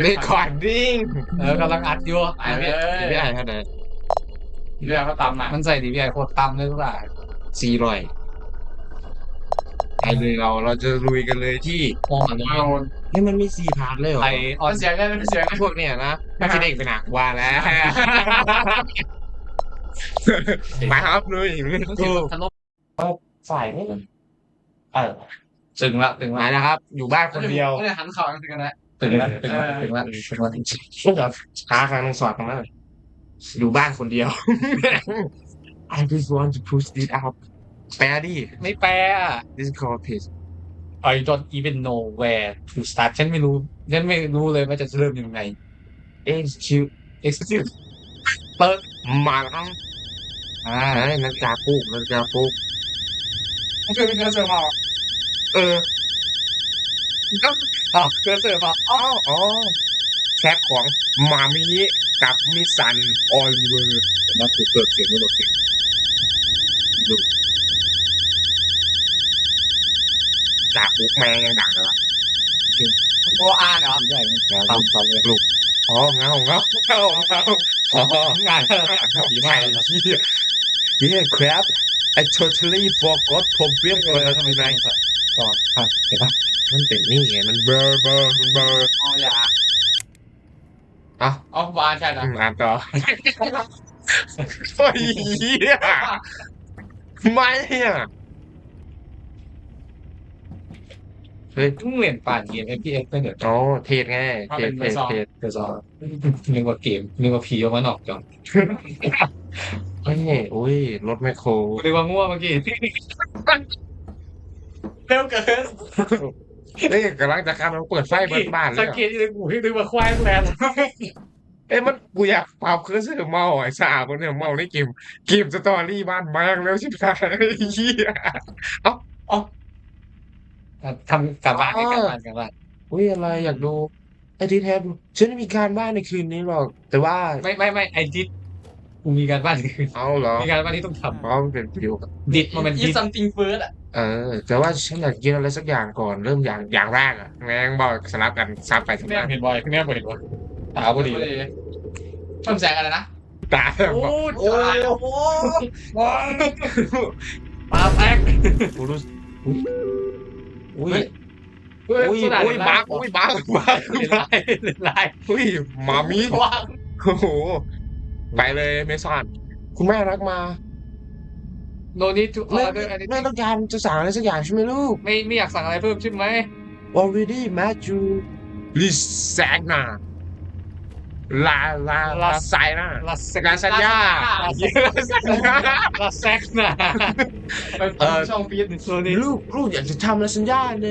เลคคอร์ดดิ้งเออกำลังอัดอยู่ไปเลยไม่ได้เท่าไหร่เรื่องก็ตามมามันใส่ดีพีไอโคตรต่ำเลยทุกอย่างสี่ร้อยไปเลยเราเราจะลุยกันเลยที่โอ้อันนี้เอาเฮ้ยมันมีสี่พาร์ทเลยเหรอไอออมันนเสียงกันมันเสียงกันพวกเนี่ยนะไม่คิดเองไปหนักว่าแล้วมาครับเลยมันกูทะลุฝ่ายนี่เออตึงละตึงมาละแล้วครับ อยู่บ้านคนเดียวไม่ได้หันเข่ากันกันนะ ตึงละตึงละตึงละตึงละช้าครั้งหนึงสอดกันเลยอยู่บ้านคนเดียว I just want to push this out แปลดิ ไม่แปลอะ Discord page I don't even know where to start ฉันไม่รู้ฉันไม่รู้เลยว่าจะเริ่มยังไง execute excuse เปิดมาแล้วอ่าเฮ้ยนาฬิกาปลุกนาฬิกาปลุกมันคือเป็นเนื้อเสือมาเออ อ๋อเกินเสิร์ฟมาอ๋ออ๋อแชทของมามิกับมิสันออลิเวอร์มาถูกเปิดเสียงไม่หลดเสียงจากปุ๊กแมงยังดังเลยวะโบอ่านเหรอใหญ่ตามตามเลยลูกอ๋อเงาเงาเงาเงาอ๋องานดีมากเลยเฮีย Yeah crap I totally forgot ผมเปลี่ยนเอไปอแล้วทำไมไมไงไงต่ออะเห็นปะ มันเป็นนี่ไง มันเบลอเบลอมันเบลออ๋ออย่าอะเอาบานใช่ไหมอืมอ่านต่อโอ้ยเฮียไม่เนี่ยเฮ้ยเพิ่งเรียนป่านเกม FPS ไม่เหนือโอ้เทศไงเทศเทศเทศเดี๋ยวสอนนึกว่าเกมนึกว่าผีออกมานอกจอเฮ้ยโอ้ยรถแมคโครนึกว่าง่วงเมื่อกี้เร็วเกิน เอ้ยกำลังจะข้ามมันเปิดไฟเปิดบ้านเลสัยงเกตเลยกูให้นึกว่าควายแลนด์เอ้ยมันกูอยากเป่าเครื่องเสือเมาไอ้สาคนเนี่ยเมาในเกมเกมสตอรี่บ้านมากแล้วใช่ไหมเฮียทำการบ้านให้การบ้านการบ้าน อุ้ยอะไรอยากดูไอ้ที่แทบฉันไม่มีการบ้านในคืนนี้หรอก แต่ว่าไม่ไม่ไม่ไอดิดกูมีการบ้านคือเอาเหรอมีการบ้านที่ต้องทเพราะมันเป็นฟิวำดิดมันเป็นอีดิดซัมติงเฟิร์สอะ เออ แต่ว่าฉันอยากกินอะไรสักอย่างก่อนเริ่มอย่างอย่างแรกอะแม่งบอกสลับกันซับไปสเนี่ยลับเห็นบ่อยเนี่ยบ่อยเห็นบ่อยตาพอดีเลยเพิ่มแสงอะไรนะตาแบบว่าโอ้ยโอ้โหปลาแตกกูรู้สึกอุ้ยเฮ้ยอุ้ยสุดาอุ้ยบักอุ้ยบักบักเล่นลายเล่นลายอุ้ยหมามีว่างโอ้โหไปเลยเมซอนคุณแม่รักมา โนนี่ทุกอแม่อเดอร์อันนี้แม่ต้องการจะสั่งอะไรสักอย่างใช่ไหมลูก ไม่ไม่อยากสั่งอะไรเพิ่มใช่ไหม already met you Lisagna ลาลาลาไซน่าลาเซกลาซานญ่าลาเซกลาเซกนะเออช่องฟีดโนนี่ลูกลูกอยากจะทำลาซานญ่าใน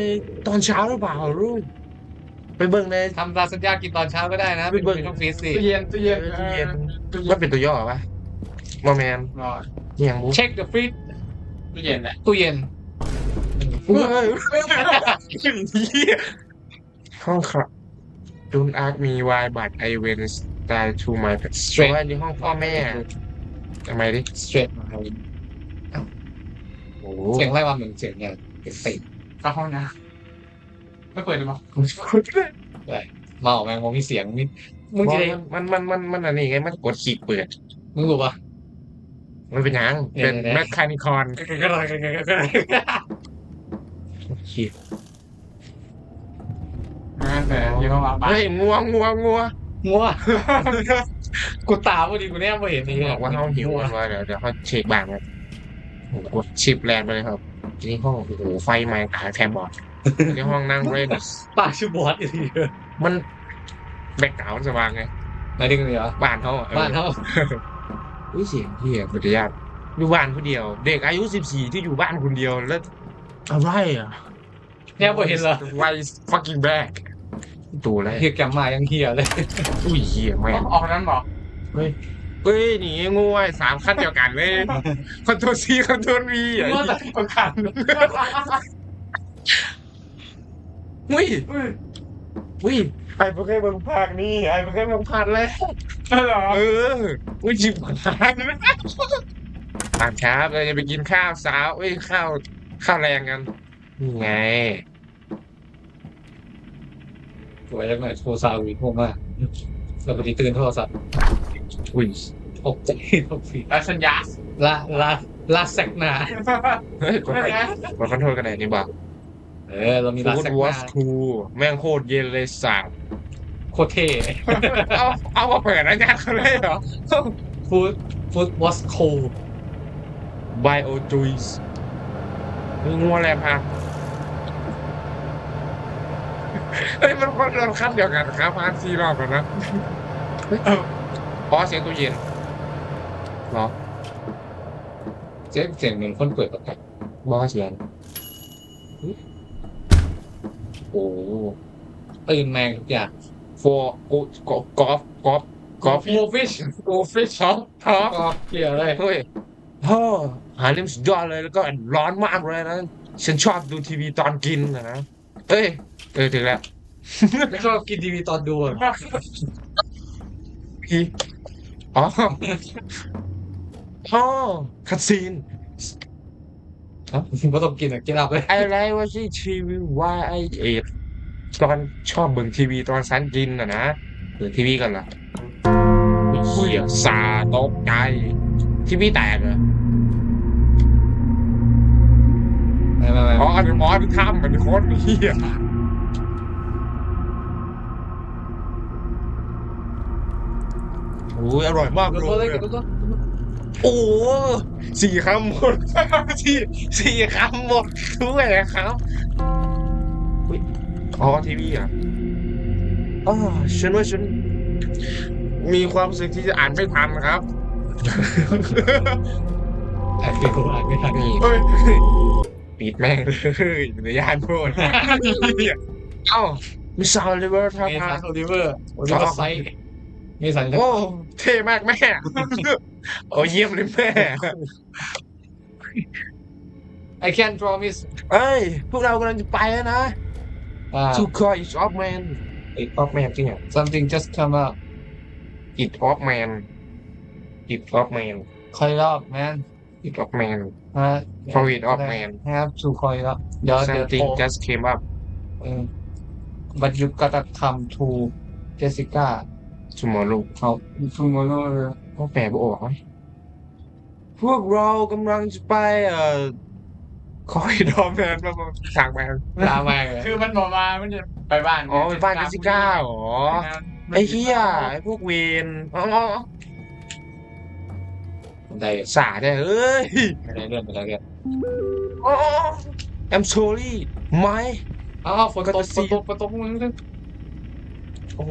ตอนเช้าหรือเปล่าลูก ไปเบิ่งใน ทำลาสัญญากินตอนเช้าก็ได้นะไปเบิ่งไม่ต้องฟรีสิตู้เย็นตู้เย็นตู้เย็น มันเป็นตัวย่อปะโมแมนอ๋ อนี่ยังบุ๊เช็คเดอะฟรีตู้เย็นแหละตู้เย็นห้องครับ Don't ask me why but I went style to my pet เพราะว่าในห้องพ่อแม่ทำไมดิ straight มาโอ้โหเสียงอะไรวะเหมือนเสียงเนี่ยเสียงติดเข้าห้องน้ำไม่เปิดเลยมั้งเมาแม่งมองมีเสียงมีมึงจะได้มันมันมันมันอันนี้ไงมันกดขีดเปิดมึงรู้ปะ มันเป็นหยังเป็นเนี่ย แมคคานิคอนขีดอ่าแต่ยังเข้ามาบ้านเฮ้ยงัวงัวงัวงัวกูตาพอดีกูแนบมาเห็นนี่นี่บอกว่าห้องหิวกันว่าเดี๋ยวเดี๋ยวเขาเช็คบ้านครับผมกดชิปแลนไปเลยครับนี่ห้องโอ้โหไฟไหม้ตายแคมบอร์ดที่ห้องนั่งเล่นป้าชื่อบอสอีกทีมันแบกกราวด์สว่างไง ไหนดึงเลยเหรอบ้านเขาอะบ้านเขา อุ้ยเสียงเฮียปฏิญาณอยู่บ้านคนเดียว เด็กอายุสิบสี่ที่อยู่บ้านคนเดียวแล้วอะไรอะแนบมาเห็นเหรอ Why is fucking back ตัวอะไรเฮียแกมมายังเฮียเลยอุ้ยเฮียแม่งออกนั้นบอกเฮ้ยเฮ้ยหนีงูไอ้สามขั้นเดียวกันเลยคอนโทรซีคอนโทรวีอะเมื่อแต่ประกันอุ้ยอุ้ยไอ้เพิ่งเคยเบิ่งภาคนี้ไอ้เพิ่งเคยเบิ่งภาคแรก ใช่เหรอเอออุ้ยจิบหายตอนเช้าเราจะไปกินข้าวเช้าเอ้ยข้าวข้าวแรงกันนี่ไงสวยจังเลยโทรศัพท์วิโทรมากแล้วพอดีตื่นโทรศัพท์อุ้ยตกใจตกใจราชัญญาลาลาลาแซกนาเฮ้ยกดไม่ไปไงกดคอนโทรลกันไหนนี่บ้าเออเรามีลาฟูแซดกวอนาสคูแม่งโคตรเย็นเลยสัตว์โค ตรเท่เอาเอามาเปิดนะเนี่ยเขาเลยเหรอฟูดฟูดวอสโคไบโอจุยส์งัวแลพาเฮ้ยมันคนเดินขั้นเดียวกันครับพาซีรอบกันนะเฮ้ยอ๋อเสียงตู้เย็นเหรอเจ๊เสียงเหมือนคนเปิดประตูบอเสียงโอ้ตื่นแมงทุกอย่าง โฟกูกอล์ฟกอล์ฟกอล์ฟกอล์ฟโฟฟิชโอ้ฟิชช็อปท็อปก็เกี่ยวเลยเฮ้ยพ่อหาเรื่องสุดยอดเลยแล้วก็ร้อนมากเลยนะ ฉันชอบดูทีวีตอนกินนะนะเอ้ยเออถึงแล้วไม่ชอบกินทีวีตอนดูอะพี่อ๋ออ๋อคัดซีนไม่ต้องกินอะกินอับเลยไอ้ไรว่าที่ ตอนชอบเบิ่งทีวีตอนสันกินอะนะเปิดทีวีกันล่ะเหี้ยสาตกใจทีวีแตกเหรอไม่ไม่ไม่อ๋ออันนี้หมอที่ทำมันโคตรเหี้ยโอ้ยอร่อยมากดูเลตัวเลยยดูตัวโอ้โหสี่คำหมดสี่สี่คำหมดด้วยครับอุ๊ย อ๋อทีวีอะอ๋อฉันว่าฉัน มีความรู้สึกที่จะอ่านไม่ทันครับ อ่านไม่ถูกอ่านไม่ทันนี่เฮ้ยปิดแม่งเลยในยานโพดเอ้ามิซาลิเวอร์ท่าเมทาสังนโอลิเวอร์โอลิเวอร์ไซส์เมสันโอ้เท่มากแม่ โอ้เยี่ยมเลยแม่ไอแคนทรอมิสเอ้ย พวกเรากำลังจะไปแล้วนะ อ่า To call it off man it off man จริงอะ something just come up it off man it off man คอยรอบ man it off man ฮะ for it off man have to คอยรอบเดี๋ยวเดี๋ยวโทร something just came up เออ but you gotta come to Jessica tomorrow เขา tomorrow ก็แปลบออกไหมพวกเรากำลังจะไปเอ่อ คอยดอมแมนมาทางแมนตามมาเลยคือมันบอกมามันจะไปบ้านอ๋อไปบ้านเจสสิก้าเหรอไอ้เหี้ยไอ้พวกเวนอ๋อได้สาดเนี่ยเอ้ยไม่ได้เรื่องไปแล้วแกอ๋อ I'm sorry ไม่อ้าวฝนตกก็จะฝซีนตกฝนตกมึงโอ้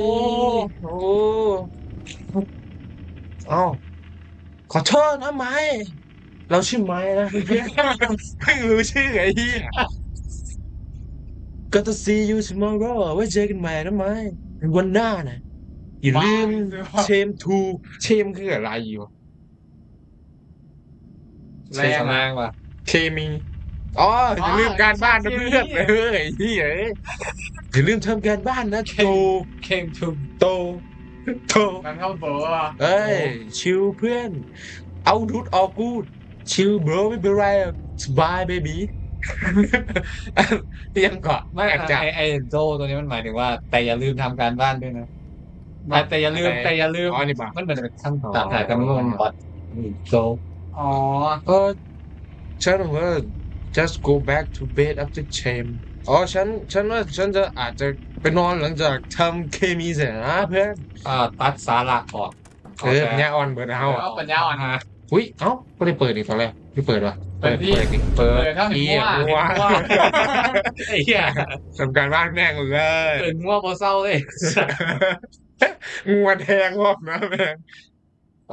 ยโอ้เอ้าขอโทษนะไม้ เราชื่อไม้นะเพิ่งรู้ชื่อไอ้เหี้ยก็จะ see you tomorrow ไว้เจอกันใหม่นะไม้วันหน้านะอย่าลืมเชมทูเชมคืออะไรอยู่แรงมากว่ะเคมีอ๋ออย่าลืมการบ้านนะเพื่อนเอ้ยเฮ้ยเอ้ยอย่าลืมทำการบ้านนะโต came to โตโตมันเข้าโบอะเอ้ยชิลเพื่อน เอาดุดออกกูด ชิลเบรไม่เป็นไรสบายเบบียังเกาะไม่แอบจับไอไอโดตัวนี้มันหมายถึงว่า แต่อย่าลืมทำการบ้านด้วยนะแต่แต่อย่าลืมอะไรแต่อย่าลืมอ๋อนี่ปะมันเหมือนเป็นขั้นตอนอ๋อถ่ายกันมันบอดโดอ๋อ เออฉันว่า just go back to bed after shame อ๋อฉันฉันว่าฉันจะอาจจะไปนอนหลังจากทำเคมีเสร็จนะเพื่อนอ่าตัดสาระออกเออปัญญาอ่อนเบิร์ดเอาเอาปัญญาอ่อนฮะ อุ้ยเอ้าก็ได้เปิดอีกตอนแรกไม่เปิดวะเปิดที่เปิดดิเปิดเปิดเท่าหนึ่งเหี้ยว่างัวไอ้เหี้ยทำการบ้านแม่งเลยเปิดงัวโมเศร้าเลยงัวแทงรอบนะแม่ง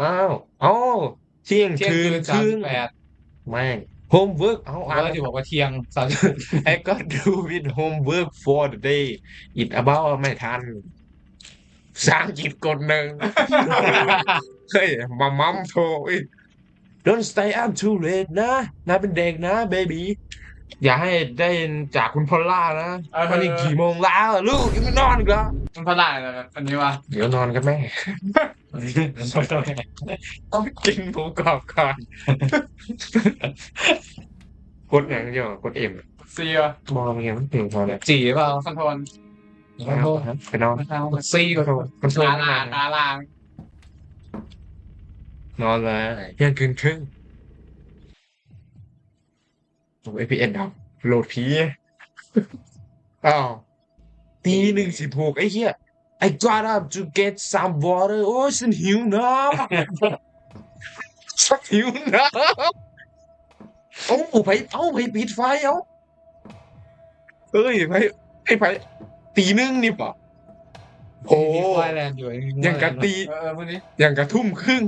อ้าวเอ้าเที่ยงเที่ยงคืคืนนคสามรึ่สิงบแปดแม่งโฮมเวิร์กเอาอ่านว่าที่บอกว่าเที่ยงสามสิบไอ้ก็ดู with homework for the day it about ไม่ทันสร้างกิจกฎหนึ่งเฮ้ยมามัมโทรอีก Don't stay up too late นะนายเป็นเด็กนะ เบบีอย่าให้ได้จากคุณพอลล่านะเออ วันนี้กี่โมงแล้วอะลูกยังไม่นอนอีกเหรอมันพลาดเลยอันนี้ว่ะเดี๋ยวนอนกันแม่ ต้องกินหมูกรอบก่อนกดอย่างเดียวกดเอ็มซีอะมองยังไม่ถึงพอเลยจีเปล่าคอนโทรลขอโทษไปนอนกดซีกดมันโทรตามาลางตาลาง นอนเลยเที่ยงคืนครึ่งโอ้เอพีเอ็นดับโหลดผีอ้าวตีหนึ่งสิบหกไอ้เหี้ย I got up to get some water โอ้ยฉันหิวน้ำฉันหิวน้ำเอ้าไปเอ้าไปปิดไฟเอ้าเฮ้ยไปไอ้ไปตีหนึ่งนี่ปะโอ้มีควายแลนด์อยู่ยังกะตีเออวันนี้อย่างกระทุ่มครึ่ง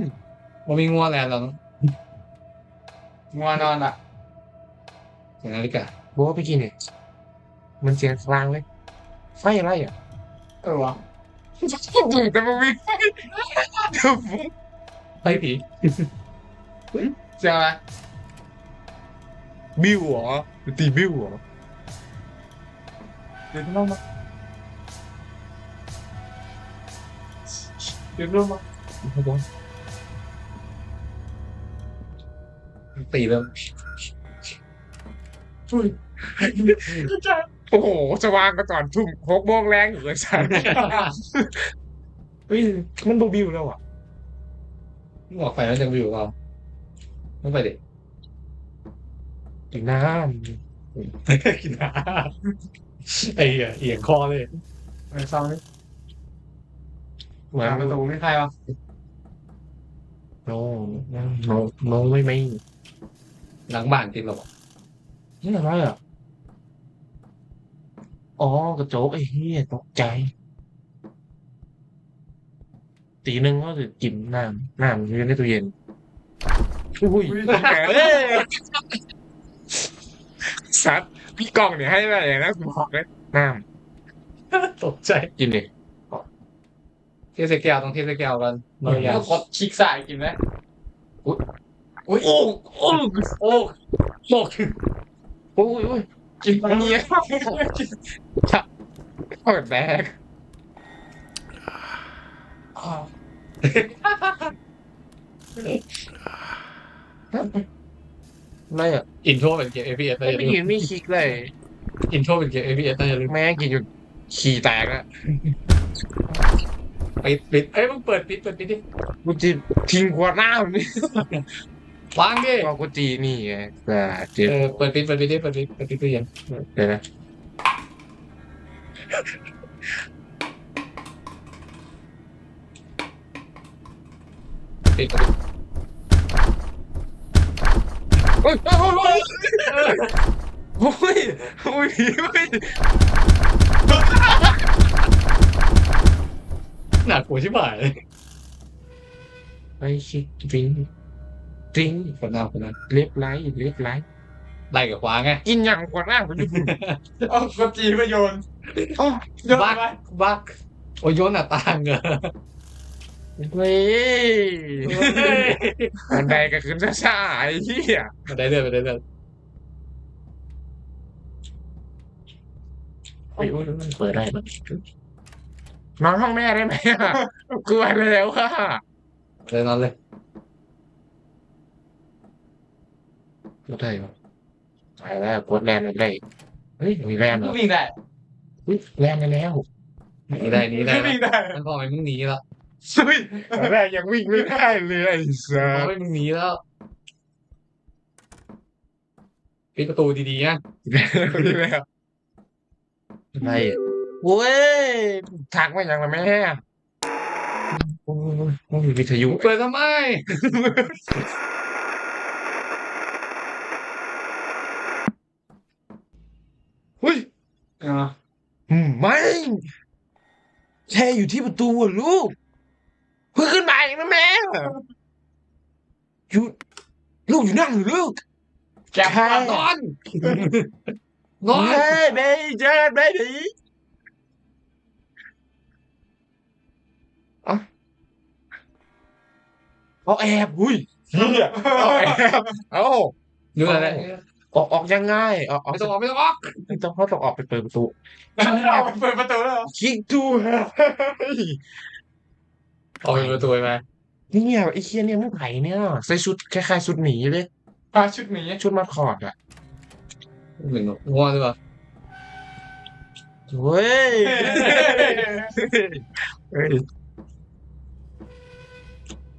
มันมีงัวแลนด์แล้วงัวนอนอะเสียงนาฬิกาบอกว่าไปกินเนี่ยมันเสียงกลางเลยไฟอะไรอะเออวะแต่มันมีไฟเดี๋ยวผมไปผีเสียงอะไรบิวเหรอตีบิวเหรอเดี๋ยวลงมาเดี๋ยวลงมา ตีแล้วอุ้ยโอ้โหสว่างก็ตอนทุ่มหกโมงแรงอยู่เลยสันเฮ้ยมันโบบิวแล้วอะออกไปแล้วจะวิวเราต้องไปดิกินน้กินน้ำไอ้เหี้ยเอียงคอเลยไปซองนี่ำเหมือนหาประตูไม่ใครวะ โนโนโนไม่ไม่หลังบ้านติดหรอนี่อะไรอะ อ๋อกระจกไอ้เหี้ยตกใจ ตีหนึ่งก็จะกินน้ำน้ำอยู่ในตู้เย็นอุ้ยเอ้ยสัตว์พี่กล้องเนี่ยให้อะไรนะกูบอกเลยน้ตกใจำกินดิเทสแก้วต้องเทสแก้วกันเราอยาก็กกดคลิกซ้ายกินไหมโอ้โอ้โอ้โอ้โลกโอ้ยโอ้ยกินไปเงี้ยเปิดแบกอ่าอะไรอะอินโทรเป็นเกม FPS นะไม่อย่าลืเห็นมไม่คลิกเลย อินโทรเป็นเกม FPS นะอย่าลืมแม่งกินจนขี่แตกแล้ว ปิดปิดเอ้ยมึงเปิดปิดเปิดปิดดิกูจะทิ้งขวดน้ำนี่วางดิก็กูตีนี่ไงแต่เจ็บเออเปิดปิดเปิดปิดดิเปิดปิดเปิดปิดตู้เย็นเดี๋ยวนะปิดโอ้ยโอ้ยโอ้ยโอ้ยโอ้ยโอ้ย หนักหัวชิบหายเลยไปชิคดิ้งดิ้งคนน้าคนนั้นเล็บไลท์เล็บไลท์ไล่กับขวาไงกินอย่างขวดน้ำกูจะพูดเอ๋อกดจีไปโยนอ๋อโยนบักไปบักโอ้ยโยนหน้าต่างเหรอเว้ยอันใดก็ขึ้นช้าๆไอ้เหี้ยมาได้เรื่อยไปได้เรื่อยเฮ้ยเปิดได้ปะ นอนห้องแม่ได้ไหมอะกลัวแล้วอะเลยนอนเลยก็ได้ปะไปแล้วกดแลนด์ได้เฮ้ยมีแลนด์เหรอวิ่งได้เฮ้ยแลนด์ได้แล้วหนีได้หนีได้วิ่งได้มันพอไปมึงหนีแล้วเฮ้ยตอนแรกยังวิ่งไม่ได้เลยไอ้สัพอสไปมึงหนีแล้วปิดประตูดีๆนะนี่แล้วอะไร โว้ยทักมาอย่างละแม่โอ้ยโอ้ยวิทยุเปิดทำไมเฮ้ยอ่าอืมไม่แช่อยู่ที่ประตูอะลูกเพิ่งขึ้นมาเองนะแม่อยู่ลูกอยู่นั่งอยู่ลูก แก็บใช่ก่อนนอน นอน เฮ้ยเบย์เจอเบย์ดีเอา เอาแอบอุ้ยเฮียเอาแอบเอาดูอะไรออกออกยังไงออกออกไม่ต้องออกไม่ต้องออกไม่ต้องเขาต้องออกไปเปิดประตูเอาไปเปิดประตูแล้วเหรอคิกดูเฮ้ยออกไปประตูไปไหมเนี่ยไอ้เคียเนี่ยไม่ไหวเนี่ยใส่ชุดคล้ายๆชุดหมีเลยพาชุดหมีชุดมาคอดอะหนึ่งง่วงหรือเปล่าเว้ยเฮ้ย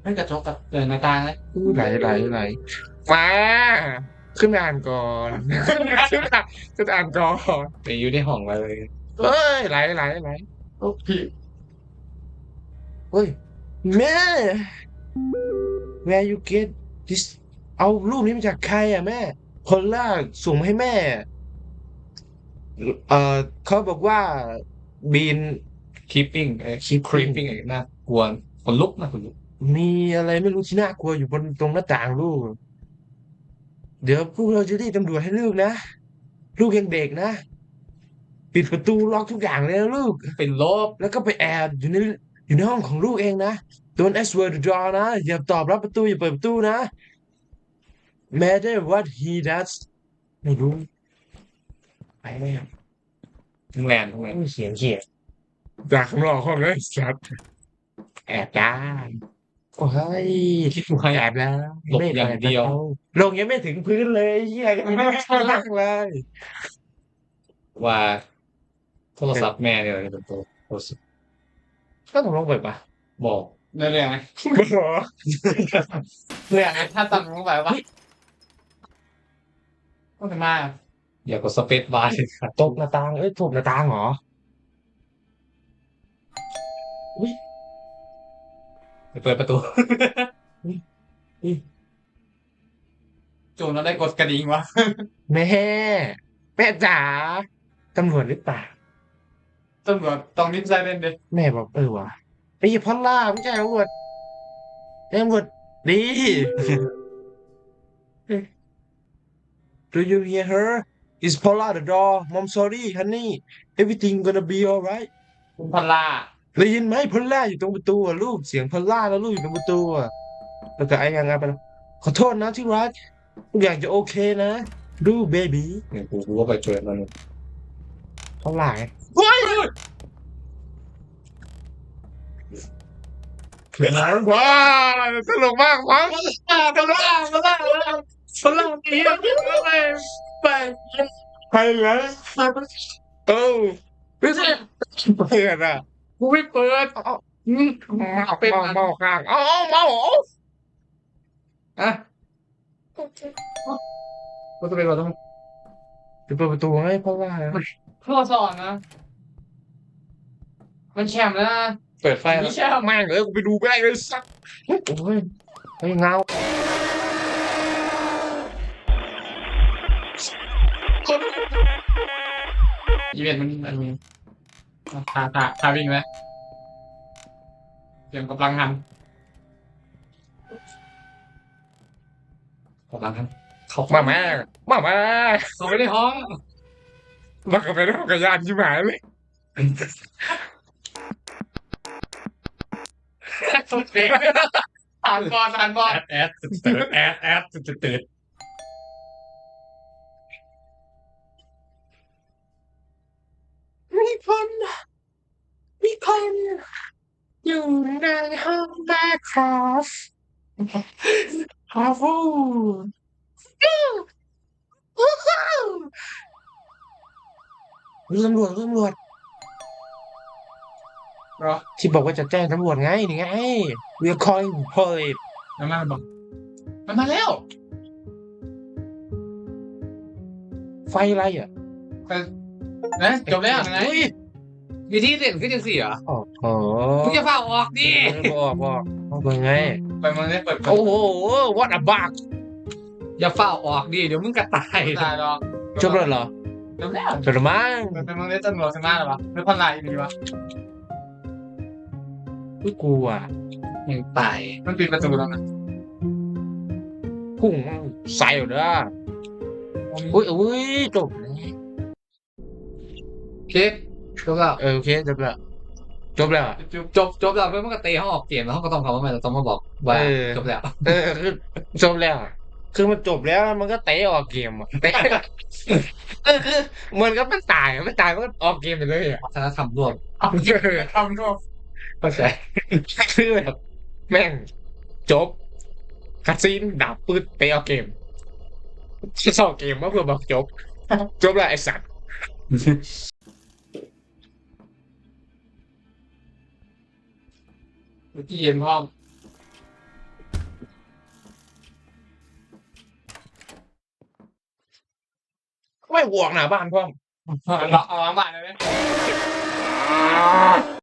ไม่กระจกกับเดินหน้าต่างเลยไหลไหลไหลมาขึ้นไปอ่านก่อนขึ้นมาขึ้นมาขึ้นไปอ่านก่อนไปอยู่ในห้องเลยเฮ้ยไหลไหลไหลโอ้พี่เฮ้ยแม่ where you get this เอารูปนี้มาจากใครอะแม่ คนแรกส่งมาให้แม่ เอ่อเขาบอกว่าบีนคีปปิ้งเอ้คีป Keeping ปิ้งไอ้น่ากลัวขนลุกนะขนลุก มีอะไรไม่รู้ที่น่ากลัวอยู่บนตรงหน้าต่างลูก เดี๋ยวพวกเราจะเรียกตำรวจให้ลูกนะ ลูกยังเด็กนะ ปิดประตูล็อกทุกอย่างเลยนะลูกเป็นลบแล้วก็ไปแอบอยู่ในอยู่ในห้องของลูกเองนะ Don't answer the door นะ อย่าตอบรับประตูอย่าเปิดประตูนะ Matter what he does ไม่รู้ไปแล้วทั้งแลนด์ทั้งแลนด์ไม่เสียงเขียจากข้างนอกห้องเลยสัตว์แอบได้ โอ้ยคิดดูให้แอบแล้วหลบอย่างเดียว ลงยังไม่ถึงพื้นเลยเหี้ยยังไม่ข้างล่างเลย ว่าโทรศัพท์แม่เนี่ยเป็นตัวโทรศัพท์ก็ต้องลงไปปะบอกเรื่องไงบ่เรื่องไงถ้าตัดลงไปว่าต้องเป็นมาอย่ากดสเปซบาร์เลยครับตกหน้าต่างเอ้ยถูกหน้าต่างเหรอ ไปเปิดประตูจูนเราได้กดกระดิ่งวะแม่แม่จ๋าตำรวจหรือเปล่าตำรวจต้องนิสัยเล่นดิแม่บอกเออว่ะไอ้พอลล่าไม่ใช่ตำรวจตำรวจดี Do you hear her? Is Paula the door? Mom sorry honey everything gonna be alright คุณพลา ได้ยินไหมพอลล่าอยู่ตรงประตูอะลูกเสียงพอลล่าแล้วลูกอยู่ตรงประตูอะแล้วก็ไอ้ยังไงไปแล้วขอโทษนะที่รักทุกอย่างจะโอเคนะดูเบบี้เนี่ยกูกูก็ไปเปิดมันพอลล่าไงเป็นอะไรว้าวตลกมากว้าวพลาพลาพลาพลาดีไปไปใครเลยเออไม่ใช่เพื่อนอะ กูไม่เปิดเอาอืมเอาเป็นเมาข้างเอาเอาเมาเอาอะกูจะไปก่อนต้องจะเปิดประตูให้เพราะว่าพ่อสอนนะ มันแชมป์แล้วนะเปิดไฟมีแล้วแชมป์แม่งเลยกูไปดูไม่ได้เลยสักโอ้ยไอ้เงาอีเวนต์มันมันมี ทาทาทาวิ่งไหมเตรียมกำลังหันกำลังทำเขามาแม่มาแม่เข้าไปในห้องมากับไปด้วยกระยานชิบหายเลยอ่านบอลอ่านบอลแอดแอดตื่นแอดแอดตื่น คนมีคนอยู่ในห้องแม่ครับฮาฟูตำรวจตำรวจเหรอที่บอกว่าจะแจ้งตำรวจไงนี่ไง we are calling police มันมาบอกมันมาแล้ว ไฟอะไรอะไฟ นะจบแล้วนะเฮ้ยมีที่เด่นขึ้นจังสี่เหรอโอ้โหมึงจะเฝ้าออกดิบอกบอกบอกเป็นไงไปมันได้เปิดโอ้โห what a bug อย่าเฝ้าออกดิเดี๋ยวมึงกระตายตายหรอกจบแล้วเหรอจบแล้วจบแล้วมั้งมันเป็นมึงได้ตำรวจใช่ไหมหรอวะหรือพันลายดีวะอุ้ยกูอะยังตายมันปิดประตูแล้วนะพุ่งใส่อยู่เด้ออุ้ยอุ้ยจบแล้วโอ เคจบแล้วเออโอเคจบแล้วจบแล้วอะจุ๊บจบจบแล้วเพื่อนมันก็เตะห้องออกเกมแล้วเขาก็ต้องทำว่าไงเราต้องมาบอกว่าเออจบแล้วเออคือจบแล้วอะคือมันจบแล้วมันก็เตะออกเกมอะเตะเออคือเหมือนกับมันตายอะไม่ตายมันก็ออกเกมไปเลยอะวัฒนธรรมร่วมเอาเยอะทำรวมเข้าใจคือแบบแม่งจบคัดซีนดับปืดเตะออกเกมสองเกมมาเพื่อบอกจบ จบแล้วไอ้สัตว์ ที่เย็นพร้อมไม่บวกหน้าบ้านพ่อมเราเอาบ้านเลยไหม